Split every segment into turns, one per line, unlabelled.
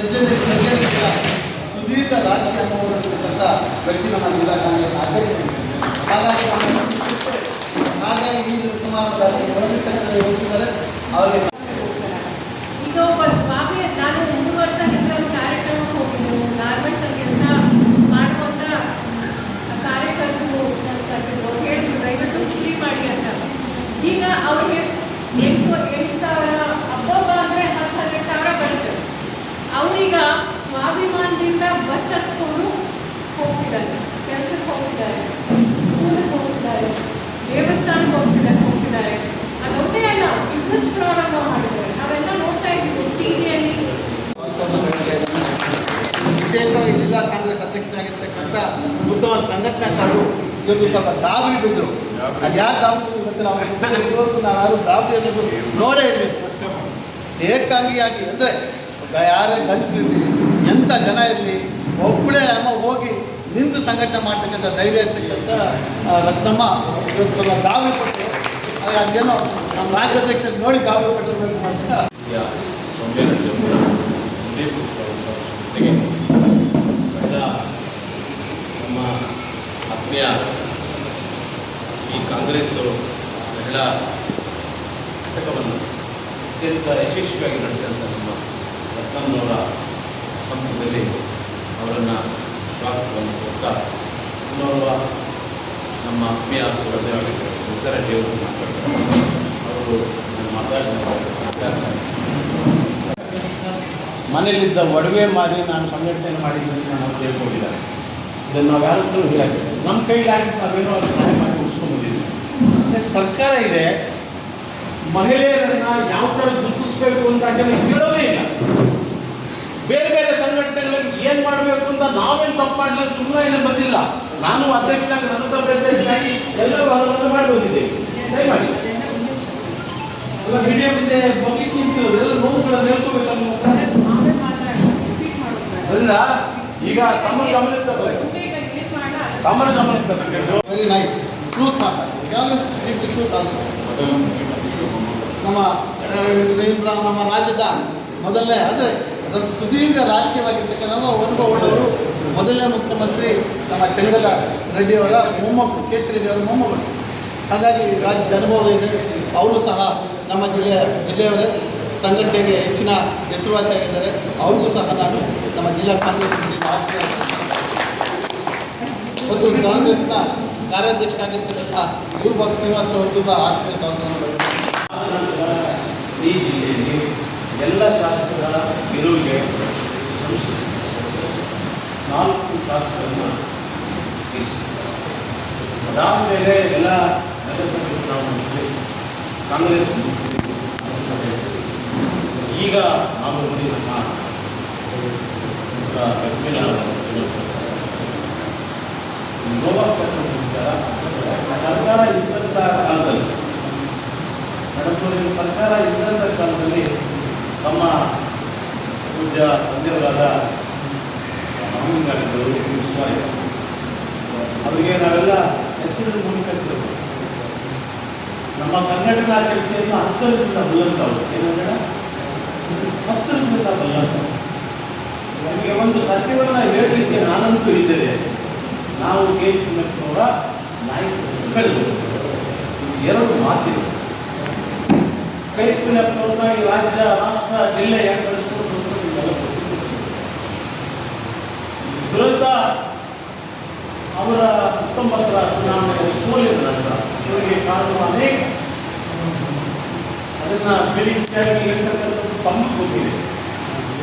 ಸಜ್ಜನರಿಗೆ ಸಜ್ಜನಿಸಿದ ಸುದೀರ್ಘ ರಾಜಕೀಯ ಅನುಭವವಿರತಕ್ಕಂಥ ವ್ಯಕ್ತಿ ನಮ್ಮ ಜಿಲ್ಲಾ ಕಾಂಗ್ರೆಸ್ ಅಧ್ಯಕ್ಷರು ಹಾಗಾಗಿ ಹಾಗಾಗಿ ಈ ಸುಮಾರು ಯೋಚಿಸಿದರೆ ಅವರಿಗೆ
ಈಗ ಒಬ್ಬ ಸ್ವಾಮಿ ನಾನು ಒಂದು ವರ್ಷ ಹಿಂದೆ ಒಂದು ಕಾರ್ಯಕ್ರಮಕ್ಕೆ ಹೋಗಿದ್ದು ಗಾರ್ಮೆಂಟ್ಸ್ ಅಲ್ಲಿ ಕೆಲಸ ಮಾಡುವಂತ ಕಾರ್ಯಕರ್ತರು ನನ್ನ ಕರೆದಿದ್ರು ಅವ್ರು ಹೇಳಿದ್ರು ದಯವಿಟ್ಟು ಫ್ರೀ ಮಾಡಿ ಅಂತ ಈಗ ಅವ್ರಿಗೆ ಎಂಟು ಎಂಟು ಸಾವಿರ ಹಬ್ಬ ಅಂದರೆ ಹತ್ತು ಹನ್ನೆರಡು ಸಾವಿರ ಬರುತ್ತೆ ಅವರೀಗ ಸ್ವಾಭಿಮಾನದಿಂದ ಬಸ್ ಹತ್ಕೊಂಡು ಹೋಗ್ತಿದ್ದಾರೆ ಕೆಲಸಕ್ಕೆ ಹೋಗ್ತಿದ್ದಾರೆ ಸ್ಕೂಲಿಗೆ ಹೋಗ್ತಿದ್ದಾರೆ ದೇವಸ್ಥಾನಕ್ಕೆ ಹೋಗ್ತಿದ್ದಾರೆ ಹೋಗ್ತಿದ್ದಾರೆ ಅದೊಂದೇ ಅಲ್ಲ ಬಿಸ್ನೆಸ್ ಪ್ರಾರಂಭ ಮಾಡಿದ್ದಾರೆ ನಾವೆಲ್ಲ ನೋಡ್ತಾ ಇದ್ದೀವಿ ಟಿವಿಯಲ್ಲಿ
ವಿಶೇಷವಾಗಿ ಜಿಲ್ಲಾ ಕಾಂಗ್ರೆಸ್ ಅಧ್ಯಕ್ಷನಾಗಿರ್ತಕ್ಕಂಥ ಉತ್ತಮ ಸಂಘಟನಾಕಾರರು ಇವತ್ತು ಸ್ವಲ್ಪ ದಾಬರಿ ಬಿದ್ದರು ಅದು ಯಾಕೆ ದಾಬರಿ ಗೊತ್ತಿಲ್ಲ ಅವ್ರ ಹುಟ್ಟಿದ ಇದುವರೆಗೂ ನಾವು ಯಾರು ದಾಬರಿ ಅನ್ನೋದು ನೋಡೇ ಇರಲಿ ಫಸ್ಟ್ ಏಕಾಂಗಿಯಾಗಿ ಅಂದರೆ ಯಾರೇ ಗಂಡಸಿರಲಿ ಎಂಥ ಜನ ಇರಲಿ ಒಬ್ಬಳೇ ಅಮ್ಮ ಹೋಗಿ ನಿಂತು ಸಂಘಟನೆ ಮಾಡ್ತಕ್ಕಂಥ ಧೈರ್ಯ ಇರ್ತಕ್ಕಂಥ ರತ್ನಮ್ಮ ಇವತ್ತು ಸ್ವಲ್ಪ ಗಾಬರಿ ಕೊಟ್ಟರು ಅದು ಅದೇನೋ ನಮ್ಮ ರಾಜ್ಯಾಧ್ಯಕ್ಷ ನೋಡಿ ಗಾಬರಿ ಕೊಟ್ಟಿರಬೇಕು ಅಂತ.
ನಮ್ಮ ಆತ್ಮೀಯ ಈ ಕಾಂಗ್ರೆಸ್ ಮಹಿಳಾ ಘಟಕವನ್ನು ಅತ್ಯಂತ ಯಶಸ್ವಿಯಾಗಿ ನಡೆದಂಥ ನಮ್ಮ ರತ್ನಮ್ಮನವರ ಸಂಪುಟದಲ್ಲಿ ಅವರನ್ನು ಸ್ವಾಗತವನ್ನು ಕೊಡ್ತಾ ಇನ್ನೋರ್ವ ನಮ್ಮ ಆತ್ಮೀಯ ಮಾತಾಡ್ತಾರೆ ಅವರು ಮಾತಾಡ್ತಾರೆ ಮನೆಯಲ್ಲಿದ್ದ ಒಡವೆ ಮಾರಿ ನಾನು ಸಂಘಟನೆ ಮಾಡಿದ್ದೀನಿ ಅಂತ ನಾವು ತಿಳ್ಕೊಂಡಿದ್ದಾರೆ ಇದನ್ನು ನಾವು ಯಾರತ್ತೂ ಹೇಳಬೇಕು ನಮ್ಮ ಕೈಲಾಗಿ ನಾವೇನೋ ಅವ್ರ ಸಹಾಯ ಮಾಡಿ ಉಳಿಸ್ಕೊಂಡಿದ್ದೀವಿ ಮತ್ತೆ ಸರ್ಕಾರ ಇದೆ. ಮಹಿಳೆಯರನ್ನ ಯಾವ ಥರ ಗುರುತಿಸ್ಬೇಕು ಅಂತ ಜನ ಕೇಳೋದೇ ಇಲ್ಲ. ಬೇರೆ ಬೇರೆ ಸಂಘಟನೆಗಳಿಗೆ ಏನು ಮಾಡಬೇಕು ಅಂತ ನಾವೇನು ತಪ್ಪು ಮಾಡಲಿ ಸುಮ್ಮನೆ ಏನು ಬಂದಿಲ್ಲ. ನಾನು ಅಧ್ಯಕ್ಷನಾಗಿ ನನ್ನ ಅಧ್ಯಕ್ಷನಾಗಿ ಎಲ್ಲ ವ್ಯವಹಾರವನ್ನು ಮಾಡಿ ಬಂದಿದ್ದೇವೆ ದಯಮಾಡಿ. ಎಲ್ಲ ಮೀಡಿಯಾ ಮುಂದೆ ಪಬ್ಲಿಕ್ ಎಲ್ಲ ನೋವುಗಳನ್ನು ಹೇಳ್ಕೋಬೇಕಲ್ಲ
ನಾವೇ ಮಾತಾಡೋದು ರಿಪೀಟ್ ಮಾಡೋದು ಬೇಡ.
ಅದರಿಂದ ಈಗ ತಮ್ಮ ತರಬೇಕು.
ವೆರಿ ನೈಸ್ ಟ್ರೂತ್ ಮಾತಾಡ್ತೀವಿ. ಟ್ರೂತ್ ನಮ್ಮ ನಮ್ಮ ರಾಜ್ಯದ ಮೊದಲನೇ, ಅಂದರೆ ಸುದೀರ್ಘ ರಾಜಕೀಯವಾಗಿರ್ತಕ್ಕಂಥ ಅನುಭವ ಉಳ್ಳವರು ಮೊದಲನೇ ಮುಖ್ಯಮಂತ್ರಿ ನಮ್ಮ ಚಂಗಲ ರೆಡ್ಡಿಯವರ ಮೊಮ್ಮಕ್ಕಳು ಕೆ ಸಿ ರೆಡ್ಡಿಯವರ ಮೊಮ್ಮಗಳು ಹಾಗಾಗಿ ರಾಜ್ಯದ ಅನುಭವ ಇದೆ. ಅವರು ಸಹ ನಮ್ಮ ಜಿಲ್ಲೆಯ ಜಿಲ್ಲೆಯವರೇ ಸಂಘಟನೆಗೆ ಹೆಚ್ಚಿನ ಹೆಸರುವಾಸಿಯಾಗಿದ್ದಾರೆ. ಅವ್ರಿಗೂ ಸಹ ನಾನು ಜಿಲ್ಲಾ ಕಾಂಗ್ರೆಸ್ ಮತ್ತು ಕಾಂಗ್ರೆಸ್ನ ಕಾರ್ಯಾಧ್ಯಕ್ಷ ಆಗಿರ್ತಕ್ಕಂಥ ಗುರುಬಾಬು ಶ್ರೀನಿವಾಸರವರಿಗೂ ಸಹ ಆತ್ಮೀಯ
ಈ ಜಿಲ್ಲೆಯಲ್ಲಿ ಎಲ್ಲ ಶಾಸಕರ ಗೆಲುವಿಗೆ ನಾಲ್ಕು ಶಾಸಕರನ್ನು ಅದಾದ ಅದಾದಮೇಲೆ ಎಲ್ಲ ನಗರಸಭೆ ಚುನಾವಣೆಯಲ್ಲಿ ಕಾಂಗ್ರೆಸ್ ಈಗ ನಾವು ನೋಡಿ ನಮ್ಮ ನೋವಾಗ್ತಕ್ಕಂಥ ವಿಚಾರ ಸರ್ಕಾರ ಇದ್ದಂಥ ಕಾಲದಲ್ಲಿ ಸರ್ಕಾರ ಇದ್ದಂಥ ಕಾಲದಲ್ಲಿ ತಮ್ಮ ಪೂಜ್ಯ ತಂದೆಯವರಾದ ಮಹಮ್ಮದಾಗಿದ್ದರು ಸ್ವಾಮಿ ಅವರಿಗೆ ನಾವೆಲ್ಲ ಹೆಸರಿನ ಮೂಲಕ ನಮ್ಮ ಸಂಘಟನಾ ಶಕ್ತಿಯನ್ನು ಹತ್ತರದಿಂದ ಬಲ್ಲಂಥವ್ರು. ಏನಂದ್ರೆ? ಹತ್ತರದಿಂದ ಬಲ್ಲಂತವ್ರು ನಮಗೆ ಒಂದು ಸತ್ಯವನ್ನು ಹೇಳಲಿಕ್ಕೆ ನಾನಂತೂ ಇದ್ದೇನೆ. ನಾವು ಕೆ ಪಿ ಅವರ ನಾಯಕರು. ಇದು ಎರಡು ಮಾತಿದೆ. ಕೈ ಪುಣ್ಯಪ್ಪನವ್ರನ್ನ ಈ ರಾಜ್ಯ, ರಾಷ್ಟ್ರ, ಜಿಲ್ಲೆ ಯಾಕೆ ಬೆಳೆಸ್ಕೊಂಡು ದುರಂತ ಅವರ ಹತ್ತೊಂಬತ್ತರ ಚುನಾವಣೆಯ ಸೋಲಿನ ನಂತರ ಇವರಿಗೆ ಕಾಣುವ ಅನೇಕ. ಅದನ್ನು ಬೆಳಿಗ್ಗೆ ಹೇಳ್ತಕ್ಕಂಥದ್ದು ತಮ್ಮ ಗೊತ್ತಿದೆ.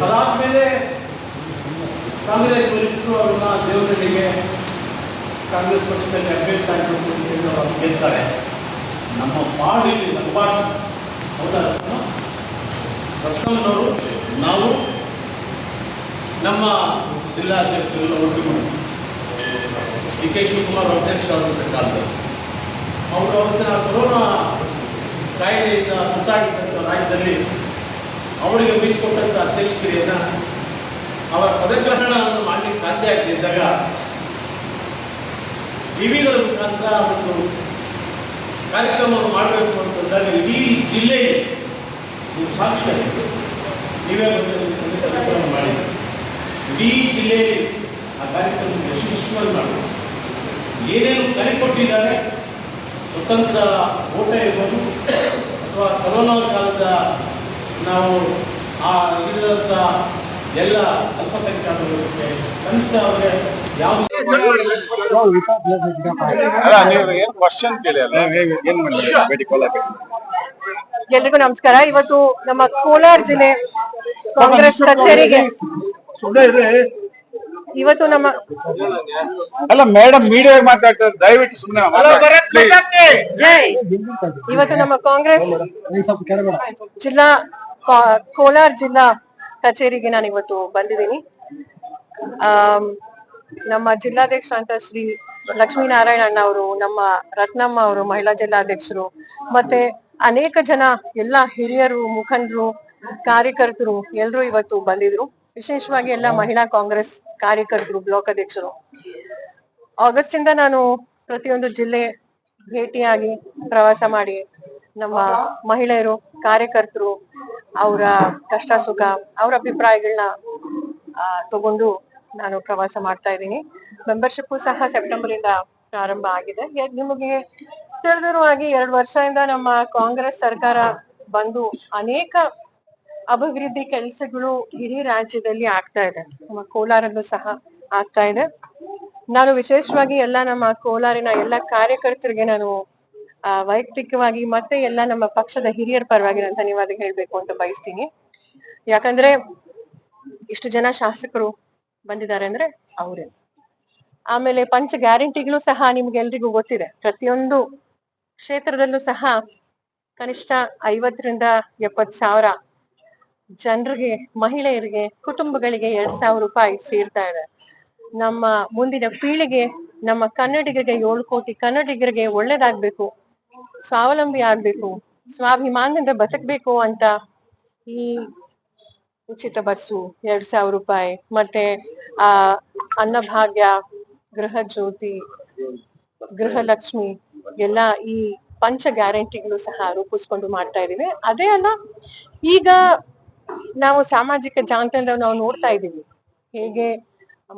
ಅದಾದಮೇಲೆ ಕಾಂಗ್ರೆಸ್ ವರಿಷ್ಠರು ಅವರನ್ನ ದೇವರಿಗೆ ಕಾಂಗ್ರೆಸ್ ಪಕ್ಷದಲ್ಲಿ ಅಭ್ಯರ್ಥಿ ಆಗಬೇಕು ಅಂತ ಹೇಳಿ ಅವರು ಗೆಲ್ತಾರೆ ನಮ್ಮ ಪಾಡಿಗೆ ನಗಬಾರ್ದು ಹೌದಾ? ರತ್ನಮ್ಮನವರು ನಾವು, ನಮ್ಮ ಜಿಲ್ಲಾಧ್ಯಕ್ಷರೆಲ್ಲ ಒಟ್ಟಿಗೆ ಡಿ ಕೆ ಶಿವಕುಮಾರ್ ಅಧ್ಯಕ್ಷರಾದಂಥ ಕಾಲದಲ್ಲಿ. ಅವರು ಅವತ್ತಿನ ಕೊರೋನಾ ಕಾಯಿಲೆಯಿಂದ ತುತ್ತಾಗಿದ್ದಂಥ ರಾಜ್ಯದಲ್ಲಿ ಅವರಿಗೆ ಬೀಳ್ಕೊಟ್ಟಂಥ ಅಧ್ಯಕ್ಷಗಿರಿಯನ್ನು ಅವರ ಪದಗ್ರಹಣವನ್ನು ಮಾಡಲಿಕ್ಕೆ ಸಾಧ್ಯ ಆಗದಿದ್ದಾಗ ಟಿವಿಗಳ ಮುಖಾಂತರ ಒಂದು ಕಾರ್ಯಕ್ರಮವನ್ನು ಮಾಡಬೇಕು ಅಂತಂದಾಗ ಇಡೀ ಜಿಲ್ಲೆ ನೀವು ಸಾಕ್ಷಿ ಆಗ್ತದೆ ನೀವೇ ಕಾರ್ಯಕ್ರಮ ಮಾಡಿ ಇಡೀ ಜಿಲ್ಲೆಯಲ್ಲಿ ಆ ಕಾರ್ಯಕ್ರಮ ಯಶಸ್ವಿಯಾಗಿ ಮಾಡಬೇಕು ಏನೇನು ಕರೆ ಕೊಟ್ಟಿದ್ದಾರೆ ಸ್ವತಂತ್ರ ಓಟ ಇರ್ಬೋದು, ಅಥವಾ ಕೊರೋನಾ ಕಾಲದ ನಾವು ಆ ಹಿಡಿದಂಥ ಎಲ್ಲ ಅಲ್ಪಸಂಖ್ಯಾತರಿಗೆ ಕನಿಷ್ಠ ಅವರಿಗೆ ಯಾವ
ಅಲ್ಲ ನೀವು ಏನ್ ಕ್ವಶನ್ ಕೇಳಿ ಏನ್ ಮಾಡಿದ್ರೆ ಭೇಟಿ ಕೊಲ್ಲಕ್ಕೆ
ಎಲ್ರಿಗೂ ನಮಸ್ಕಾರ. ಇವತ್ತು ನಮ್ಮ ಕೋಲಾರ ಜಿಲ್ಲೆ ಕಾಂಗ್ರೆಸ್ ಕಚೇರಿಗೆ. ಇವತ್ತು ನಮ್ಮ
ಅಲ್ಲ ಮೇಡಮ್ ಮೀಡಿಯಾ ಮಾತಾಡ್ತಾರೆ ದಯವಿಟ್ಟು ಸುಮ್ಮನೆ
ಇವತ್ತು ನಮ್ಮ ಕಾಂಗ್ರೆಸ್ ಜಿಲ್ಲಾ ಕೋಲಾರ ಜಿಲ್ಲಾ ಕಚೇರಿಗೆ ನಾನು ಇವತ್ತು ಬಂದಿದ್ದೀನಿ. ನಮ್ಮ ಜಿಲ್ಲಾಧ್ಯಕ್ಷ ಅಂತ ಶ್ರೀ ಲಕ್ಷ್ಮೀನಾರಾಯಣ ಅಣ್ಣ ಅವರು, ನಮ್ಮ ರತ್ನಮ್ಮ ಅವರು, ಮಹಿಳಾ ಜಿಲ್ಲಾಧ್ಯಕ್ಷರು, ಮತ್ತೆ ಅನೇಕ ಜನ ಎಲ್ಲ ಹಿರಿಯರು, ಮುಖಂಡರು, ಕಾರ್ಯಕರ್ತರು ಎಲ್ಲರೂ ಇವತ್ತು ಬಂದಿದ್ರು. ವಿಶೇಷವಾಗಿ ಎಲ್ಲ ಮಹಿಳಾ ಕಾಂಗ್ರೆಸ್ ಕಾರ್ಯಕರ್ತರು, ಬ್ಲಾಕ್ ಅಧ್ಯಕ್ಷರು. ಆಗಸ್ಟ್ ಇಂದ ನಾನು ಪ್ರತಿಯೊಂದು ಜಿಲ್ಲೆ ಭೇಟಿಯಾಗಿ ಪ್ರವಾಸ ಮಾಡಿ ನಮ್ಮ ಮಹಿಳೆಯರು, ಕಾರ್ಯಕರ್ತರು ಅವರ ಕಷ್ಟ ಸುಖ, ಅವರ ಅಭಿಪ್ರಾಯಗಳನ್ನ ತಗೊಂಡು ನಾನು ಪ್ರವಾಸ ಮಾಡ್ತಾ ಇದ್ದೀನಿ. ಮೆಂಬರ್ಶಿಪ್ ಸಹ ಸೆಪ್ಟೆಂಬರ್ ಇಂದ ಪ್ರಾರಂಭ ಆಗಿದೆ. ನಿಮಗೆ ನಿಮಗೆ ತಿಳಿದಿರುವಾಗಿ ಎರಡು ವರ್ಷದಿಂದ ನಮ್ಮ ಕಾಂಗ್ರೆಸ್ ಸರ್ಕಾರ ಬಂದು ಅನೇಕ ಅಭಿವೃದ್ಧಿ ಕೆಲಸಗಳು ಇಡೀ ರಾಜ್ಯದಲ್ಲಿ ಆಗ್ತಾ ಇದೆ. ನಮ್ಮ ಕೋಲಾರಲ್ಲೂ ಸಹ ಆಗ್ತಾ ಇದೆ. ನಾನು ವಿಶೇಷವಾಗಿ ಎಲ್ಲ ನಮ್ಮ ಕೋಲಾರಿನ ಎಲ್ಲ ಕಾರ್ಯಕರ್ತರಿಗೆ ನಾನು ವೈಯಕ್ತಿಕವಾಗಿ ಮತ್ತೆ ಎಲ್ಲ ನಮ್ಮ ಪಕ್ಷದ ಹಿರಿಯರ ಪರವಾಗಿ ನಾನು ಧನ್ಯವಾದ ಹೇಳ್ಬೇಕು ಅಂತ ಬಯಸ್ತೀನಿ. ಯಾಕಂದ್ರೆ ಇಷ್ಟು ಜನ ಶಾಸಕರು ಬಂದಿದ್ದಾರೆ ಅಂದ್ರೆ ಅವರೇ. ಆಮೇಲೆ ಪಂಚ ಗ್ಯಾರಂಟಿಗಳು ಸಹ ನಿಮ್ಗೆಲ್ರಿಗೂ ಗೊತ್ತಿದೆ. ಪ್ರತಿಯೊಂದು ಕ್ಷೇತ್ರದಲ್ಲೂ ಸಹ ಕನಿಷ್ಠ ಐವತ್ತರಿಂದ ಎಪ್ಪತ್ ಸಾವಿರ ಜನರಿಗೆ, ಮಹಿಳೆಯರಿಗೆ, ಕುಟುಂಬಗಳಿಗೆ ಎರಡ್ ಸಾವಿರ ರೂಪಾಯಿ ಸೇರ್ತಾ ಇದೆ. ನಮ್ಮ ಮುಂದಿನ ಪೀಳಿಗೆ ನಮ್ಮ ಕನ್ನಡಿಗರಿಗೆ ಏಳು ಕೋಟಿ, ಕನ್ನಡಿಗರಿಗೆ ಒಳ್ಳೇದಾಗ್ಬೇಕು ಸ್ವಾವಲಂಬಿ ಆಗ್ಬೇಕು, ಸ್ವಾಭಿಮಾನದಿಂದ ಬದುಕ್ಬೇಕು ಅಂತ ಈ ಉಚಿತ ಬಸ್ಸು ಎರಡ್ ಸಾವಿರ ರೂಪಾಯಿ, ಮತ್ತೆ ಆ ಅನ್ನಭಾಗ್ಯ, ಗೃಹ ಜ್ಯೋತಿ, ಗೃಹಲಕ್ಷ್ಮಿ ಎಲ್ಲ ಈ ಪಂಚ ಗ್ಯಾರಂಟಿಗಳು ಸಹ ರೂಪಿಸ್ಕೊಂಡು ಮಾಡ್ತಾ ಇದೀವಿ ಅದೇ ಅಲ್ಲ, ಈಗ ನಾವು ಸಾಮಾಜಿಕ ಜಾಲತಾಣದಲ್ಲಿ ನಾವು ನೋಡ್ತಾ ಇದ್ದೀವಿ. ಹೇಗೆ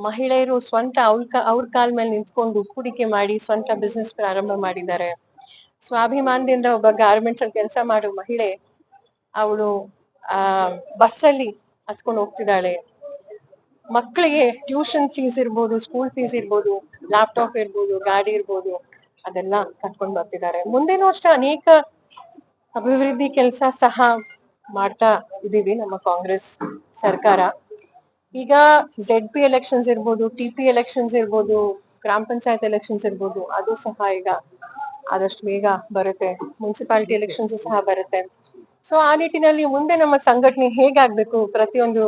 ಮಹಿಳೆಯರು ಸ್ವಂತ ಅವ್ರ ಅವ್ರ ಕಾಲ್ ಮೇಲೆ ನಿಂತ್ಕೊಂಡು ಹೂಡಿಕೆ ಮಾಡಿ ಸ್ವಂತ ಬಿಸ್ನೆಸ್ ಪ್ರಾರಂಭ ಮಾಡಿದ್ದಾರೆ. ಸ್ವಾಭಿಮಾನದಿಂದ ಒಬ್ಬ ಗಾರ್ಮೆಂಟ್ಸ್ ಅಲ್ಲಿ ಕೆಲಸ ಮಾಡೋ ಮಹಿಳೆ, ಅವಳು, ಆ, ಬಸ್ಸಲ್ಲಿ ಹತ್ಕೊಂಡು ಹೋಗ್ತಿದ್ದಾಳೆ. ಮಕ್ಕಳಿಗೆ ಟ್ಯೂಷನ್ ಫೀಸ್ ಇರ್ಬೋದು ಸ್ಕೂಲ್ ಫೀಸ್ ಇರ್ಬೋದು ಲ್ಯಾಪ್ಟಾಪ್ ಇರ್ಬೋದು, ಗಾಡಿ ಇರ್ಬೋದು, ಅದೆಲ್ಲ ಕಟ್ಕೊಂಡು ಬರ್ತಿದ್ದಾರೆ. ಮುಂದೇನು ಅಷ್ಟೇ ಅನೇಕ ಅಭಿವೃದ್ಧಿ ಕೆಲಸ ಸಹ ಮಾಡ್ತಾ ಇದೀವಿ ನಮ್ಮ ಕಾಂಗ್ರೆಸ್ ಸರ್ಕಾರ. ಈಗ ಝೆಡ್ ಪಿ ಎಲೆಕ್ಷನ್ಸ್ ಇರ್ಬೋದು ಟಿ ಪಿ ಎಲೆಕ್ಷನ್ಸ್ ಇರ್ಬೋದು, ಗ್ರಾಮ ಪಂಚಾಯತ್ ಎಲೆಕ್ಷನ್ಸ್ ಇರ್ಬೋದು, ಅದು ಸಹ ಈಗ ಆದಷ್ಟು ಬೇಗ ಬರುತ್ತೆ. ಮುನ್ಸಿಪಾಲಿಟಿ ಎಲೆಕ್ಷನ್ಸ್ ಸಹ ಬರುತ್ತೆ. ಸೊ ಆ ನಿಟ್ಟಿನಲ್ಲಿ ಮುಂದೆ ನಮ್ಮ ಸಂಘಟನೆ ಹೇಗಾಗ್ಬೇಕು? ಪ್ರತಿಯೊಂದು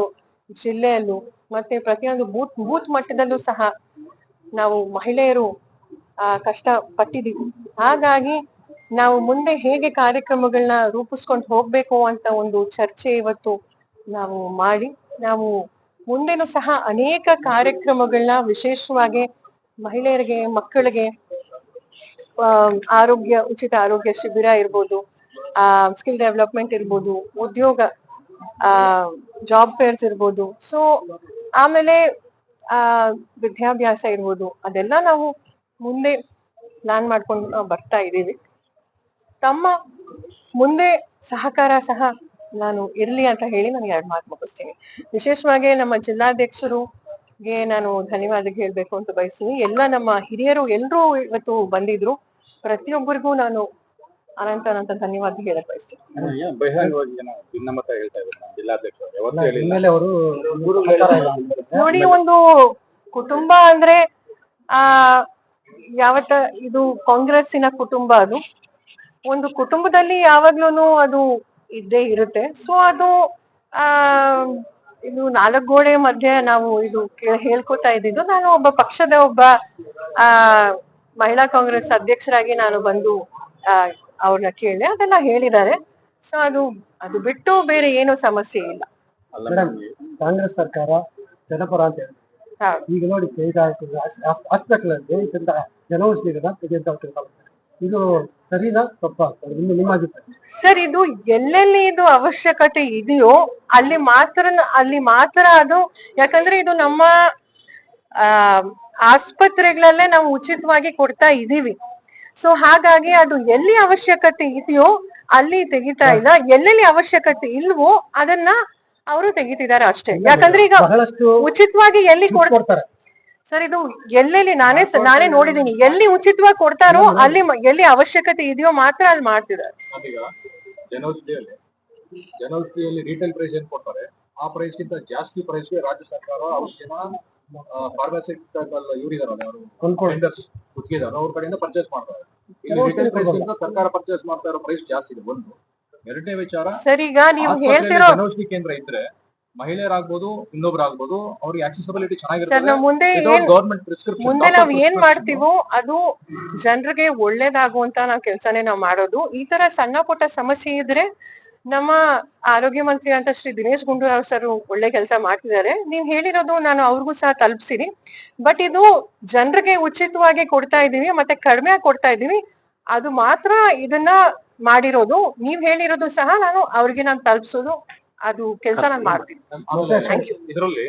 ಜಿಲ್ಲೆಯಲ್ಲೂ ಮತ್ತೆ ಪ್ರತಿಯೊಂದು ಬೂತ್ ಬೂತ್ ಮಟ್ಟದಲ್ಲೂ ಸಹ ನಾವು ಮಹಿಳೆಯರು, ಆ ಕಷ್ಟ ಪಟ್ಟಿದೀವಿ ಹಾಗಾಗಿ ನಾವು ಮುಂದೆ ಹೇಗೆ ಕಾರ್ಯಕ್ರಮಗಳನ್ನ ರೂಪಿಸ್ಕೊಂಡು ಹೋಗ್ಬೇಕು ಅಂತ ಒಂದು ಚರ್ಚೆ ಇವತ್ತು ನಾವು ಮಾಡಿ, ನಾವು ಮುಂದೆನೂ ಸಹ ಅನೇಕ ಕಾರ್ಯಕ್ರಮಗಳನ್ನ ವಿಶೇಷವಾಗಿ ಮಹಿಳೆಯರಿಗೆ, ಮಕ್ಕಳಿಗೆ ಆರೋಗ್ಯ, ಉಚಿತ ಆರೋಗ್ಯ ಶಿಬಿರ ಇರ್ಬೋದು ಆ ಸ್ಕಿಲ್ ಡೆವಲಪ್ಮೆಂಟ್ ಇರ್ಬೋದು, ಉದ್ಯೋಗ ಆ ಜಾಬ್ ಫೇರ್ಸ್ ಇರ್ಬೋದು. ಸೊ ಆಮೇಲೆ, ಆ, ವಿದ್ಯಾಭ್ಯಾಸ ಇರ್ಬೋದು. ಅದೆಲ್ಲ ನಾವು ಮುಂದೆ ಪ್ಲಾನ್ ಮಾಡ್ಕೊಂಡು ಬರ್ತಾ ಇದ್ದೀವಿ. ತಮ್ಮ ಮುಂದೆ ಸಹಕಾರ ಸಹ ನಾನು ಇರ್ಲಿ ಅಂತ ಹೇಳಿ ನಾನು ಎರಡು ಮಾತು ಮುಗಿಸ್ತೀನಿ. ವಿಶೇಷವಾಗಿ ನಮ್ಮ ಜಿಲ್ಲಾಧ್ಯಕ್ಷರುಗೆ ನಾನು ಧನ್ಯವಾದ ಹೇಳ್ಬೇಕು ಅಂತ ಬಯಸ್ತೀನಿ. ಎಲ್ಲ ನಮ್ಮ ಹಿರಿಯರು ಎಲ್ಲರೂ ಇವತ್ತು ಬಂದಿದ್ರು. ಪ್ರತಿಯೊಬ್ಬರಿಗೂ ನಾನು ಅನಂತ ಅನಂತ ಧನ್ಯವಾದ ಹೇಳಕ್ ಬಯಸ್ತೀನಿ. ನೋಡಿ ಒಂದು ಕುಟುಂಬ ಅಂದ್ರೆ ಆ ಯಾವತ್ತ ಇದು ಕಾಂಗ್ರೆಸ್ಸಿನ ಕುಟುಂಬ ಅದು. ಒಂದು ಕುಟುಂಬದಲ್ಲಿ ಯಾವಾಗ್ಲೂನು ಅದು ಇದ್ದೇ ಇರುತ್ತೆ. ಸೊ ಅದು ಆ ಇದು ನಾಲ್ಕು ಗೋಡೆ ಮಧ್ಯೆ ನಾವು ಇದು ಹೇಳ್ಕೊತಾ ಇದ್ದಿದ್ದು ನಾನು ಒಬ್ಬ ಪಕ್ಷದ ಒಬ್ಬ ಆ ಮಹಿಳಾ ಕಾಂಗ್ರೆಸ್ ಅಧ್ಯಕ್ಷರಾಗಿ ನಾನು ಬಂದು ಆ ಅವ್ರನ್ನ ಕೇಳಿದೆ ಅದೆಲ್ಲ ಹೇಳಿದ್ದಾರೆ. ಸೊ ಅದು ಅದು ಬಿಟ್ಟು ಬೇರೆ ಏನು ಸಮಸ್ಯೆ ಇಲ್ಲ.
ಮೇಡಮ್ ಕಾಂಗ್ರೆಸ್ ಸರ್ಕಾರ ಜನಪರ ಅಂತ ಹೇಳಿ ಈಗ ನೋಡಿ ಹಾಸ್ಪಿಟಲ್ ಅಲ್ಲಿ ಇಂತ ಜನ ಉಳಿಸ್ಲಿಲ್ಲ ಅಂತ ತಿಳ್ಕೊಳ್ತಾರೆ. ಇದು ಸರಿನಾ ತಪ್ಪಾ? ನಿಮ್ಮ ನಿಮ್ಮ ಅಭಿಪ್ರಾಯ.
ಸರ್ ಇದು ಎಲ್ಲೆಲ್ಲಿ ಇದು ಅವಶ್ಯಕತೆ ಇದೆಯೋ ಅಲ್ಲಿ ಮಾತ್ರ ಅಲ್ಲಿ ಮಾತ್ರ ಅದು ಯಾಕಂದ್ರೆ ಇದು ನಮ್ಮ ಆ ಆಸ್ಪತ್ರೆಗಳಲ್ಲೇ ನಾವು ಉಚಿತವಾಗಿ ಕೊಡ್ತಾ ಇದೀವಿ ಸೊ ಹಾಗಾಗಿ ಅದು ಎಲ್ಲಿ ಅವಶ್ಯಕತೆ ಇದೆಯೋ ಅಲ್ಲಿ ತೆಗಿತಾ ಇಲ್ಲ. ಎಲ್ಲೆಲ್ಲಿ ಅವಶ್ಯಕತೆ ಇಲ್ವೋ ಅದನ್ನ ಅವರು ತೆಗಿತಿದ್ದಾರೆ ಅಷ್ಟೇ. ಯಾಕಂದ್ರೆ ಈಗ
ಬಹಳಷ್ಟು
ಉಚಿತವಾಗಿ ಎಲ್ಲಿ ಕೊಡ್
ಕೊಡ್ತಾರೆ.
ಸರ್ ಇದು ಎಲ್ಲೆಲ್ಲಿ ನಾನೇ ನಾನೇ ನೋಡಿದೀನಿ ಎಲ್ಲಿ ಉಚಿತವಾಗಿ ಕೊಡ್ತಾರೋ ಅಲ್ಲಿ ಎಲ್ಲಿ ಅವಶ್ಯಕತೆ ಇದೆಯೋ ಮಾತ್ರ ಅಲ್ಲಿ ಮಾಡ್ತಿದ್ದಾರೆ.
ಅದೀಗ ಜನೌಷಧಿಯಲ್ಲಿ ಜನೌಷಧಿಯಲ್ಲಿ ರಿಟೇಲ್ ಪ್ರೈಸ್ ಏನ್ ಕೊಡ್ತಾರೆ? ಆ ಪ್ರೈಸ್ ಗಿಂತ ಜಾಸ್ತಿ ಪ್ರೈಸ್ಗೆ ರಾಜ್ಯ ಸರ್ಕಾರ ಔಷಧಿನ ಫಾರ್ಮಾಸಿಟಿಕಲ್ ಇವರಿದಾರಲ್ಲ ಅವರು ಗುತ್ತಿಗೆದಾರ ಅವ್ರ ಕಡೆಯಿಂದ ಪರ್ಚೇಸ್ ಮಾಡ್ತಾರೆ. ಇಲ್ಲಿ
ಕೆಲವು
ಪ್ರೈಸ್. ಗಿಂತ ಸರ್ಕಾರ ಪರ್ಚೇಸ್ ಮಾಡ್ತಾ ಇರೋ ಪ್ರೈಸ್ ಜಾಸ್ತಿ ಇದೆ ಒಂದು. ಎರಡನೇ ವಿಚಾರ
ಸರ್ ಈಗ ನೀವು ಹೇಳ್ತಿರೋ
ಜನೌಷಧಿ ಕೇಂದ್ರ ಇದ್ರೆ ಮಹಿಳೆಯರಾಗ್ಬೋದು ಇನ್ನೊಬ್ರಾಗ್ಬೋದು ಅವ್ರಿಗೆ ಆಕ್ಸೆಸಿಬಿಲಿಟಿ ಚೆನ್ನಾಗಿರುತ್ತೆ ಪ್ರಿಸ್ಕ್ರಿಪ್ಷನ್
ಮುಂದೆ ನಾವ್ ಏನ್ ಮಾಡ್ತೀವೋ ಅದು ಜನರಿಗೆ ಒಳ್ಳೇದಾಗುವಂತ ನಾವ್ ಕೆಲ್ಸಾನೇ ನಾವ್ ಮಾಡೋದು. ಈ ತರ ಸಣ್ಣ ಪುಟ್ಟ ಸಮಸ್ಯೆ ಇದ್ರೆ ನಮ್ಮ ಆರೋಗ್ಯ ಮಂತ್ರಿ ಅಂತ ಶ್ರೀ ದಿನೇಶ್ ಗುಂಡೂರಾವ್ ಸರ್ ಒಳ್ಳೆ ಕೆಲಸ ಮಾಡ್ತಿದ್ದಾರೆ. ನೀವ್ ಹೇಳಿರೋದು ನಾನು ಅವ್ರಿಗೂ ಸಹ ತಲುಪಿಸಿರಿ ಬಟ್ ಇದು ಜನರಿಗೆ ಉಚಿತವಾಗಿ ಕೊಡ್ತಾ ಇದೀವಿ ಮತ್ತೆ ಕಡಿಮೆ ಕೊಡ್ತಾ ಇದೀವಿ ಅದು ಮಾತ್ರ ಇದನ್ನ ಮಾಡಿರೋದು. ನೀವ್ ಹೇಳಿರೋದು ಸಹ ನಾನು ಅವ್ರಿಗೆ ನಾನು ತಲುಪಿಸೋದು. ಅದು ಕೆಲಸ ನಾನು ಮಾಡ್ತೀನಿ.
ಇದರಲ್ಲಿ